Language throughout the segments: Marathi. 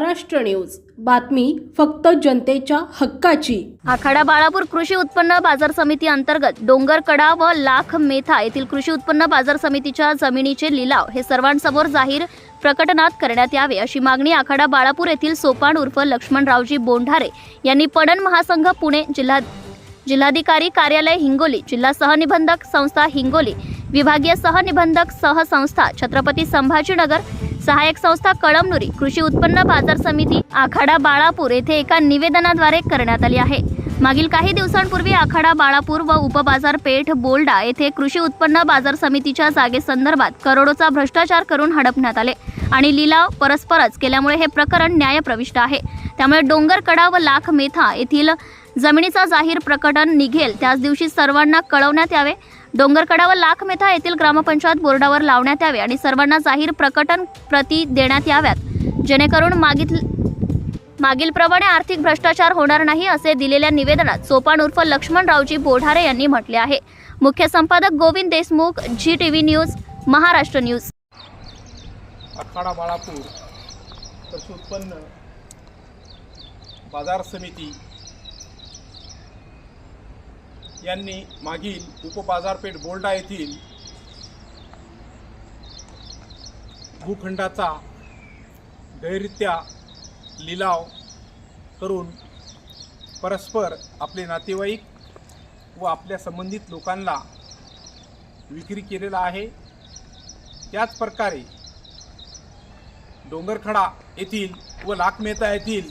महाराष्ट्र न्यूज. बातमी फक्त जनतेच्या हक्काची. आखाडा बाळापूर कृषी उत्पन्न बाजार समिती अंतर्गत डोंगरकडा व लाख मेथा येथील कृषी उत्पन्न बाजार समितीच्या जमिनीचे लिलाव हे सर्वांसमोर जाहीर प्रकटनात करण्यात यावे अशी मागणी आखाडा बाळापूर येथील सोपान उर्फ लक्ष्मणरावजी बोंढारे यांनी पणन महासंघ पुणे जिल्हा जिल्हाधिकारी कार्यालय हिंगोली जिल्हा सहनिबंधक संस्था हिंगोली विभागीय सहनिबंधक सहसंस्था छत्रपती संभाजीनगर सहाय्यक संस्था कळमनुरी कृषी उत्पन्न बाजार समिती आखाडा बाळापूर येथे एका निवेदनाद्वारे करण्यात आली आहे. मागील काही दिवसांपूर्वी आखाडा बाळापूर व उपबाजारपेठ बोल्डा येथे कृषी उत्पन्न बाजार समितीच्या जागेसंदर्भात करोडोचा भ्रष्टाचार करून हडपण्यात आले आणि लिलाव परस्परच केल्यामुळे हे प्रकरण न्यायप्रविष्ट आहे. त्यामुळे डोंगरकडा व लाख मेथा येथील जमिनीचा जाहीर प्रकटन निघेल त्याच दिवशी सर्वांना कळवण्यात यावे डोंगरकडा व लाख मेथा येथील ग्रामपंचायत बोर्डावर लावण्यात यावे आणि सर्वांना जाहीर प्रकटन प्रती देण्यात याव्यात. जेणेकरून मागितल मागील मागीलप्रमाणे आर्थिक भ्रष्टाचार होणार नाही असे दिलेल्या निवेदनात सोपान उर्फ लक्ष्मणरावजी बोढारे यांनी म्हटले आहे. मुख्य संपादक Govind Deshmukh ji V news Maharashtra news Akhada Balapur कृषी उत्पन्न बाजार समिती यांनी मागील उपबाजारपेठ बोर्डा येथील भूखंडाचा गैररित्या लिलाव करून परस्पर आपले नातेवाईक व आपल्या संबंधित लोकांना विक्री केलेला आहे. त्याच प्रकारे डोंगरखडा येथील व लाख मेहता येथील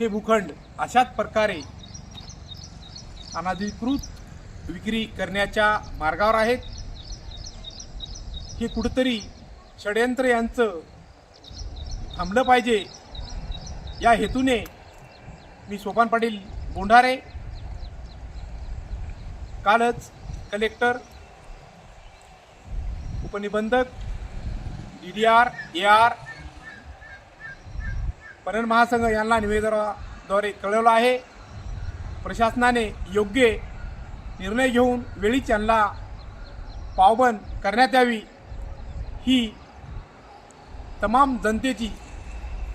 हे भूखंड अशाच प्रकारे अनाधिकृत विक्री करण्याच्या मार्गावर आहेत. हे कुठंतरी षडयंत्र यांचं थांबलं पाहिजे. या हेतूने मी सोपान पाटील बोंढारे कालच कलेक्टर उपनिबंधक D D R A R पणन महासंघ यांना निवेदनाद्वारे कळवलं आहे. प्रशासनाने योग्य निर्णय घेऊन वेळीच यांना पावबंद करण्यात यावी. ही तमाम जनतेची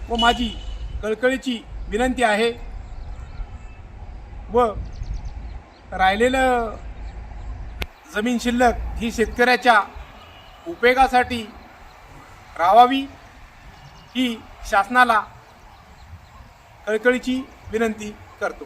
व माझी कळकळीची विनंती आहे. व राहिलेलं जमीन शिल्लक ही शेतकऱ्याच्या उपयोगासाठी राहावी ही शासनाला कळकळीची विनंती करतो.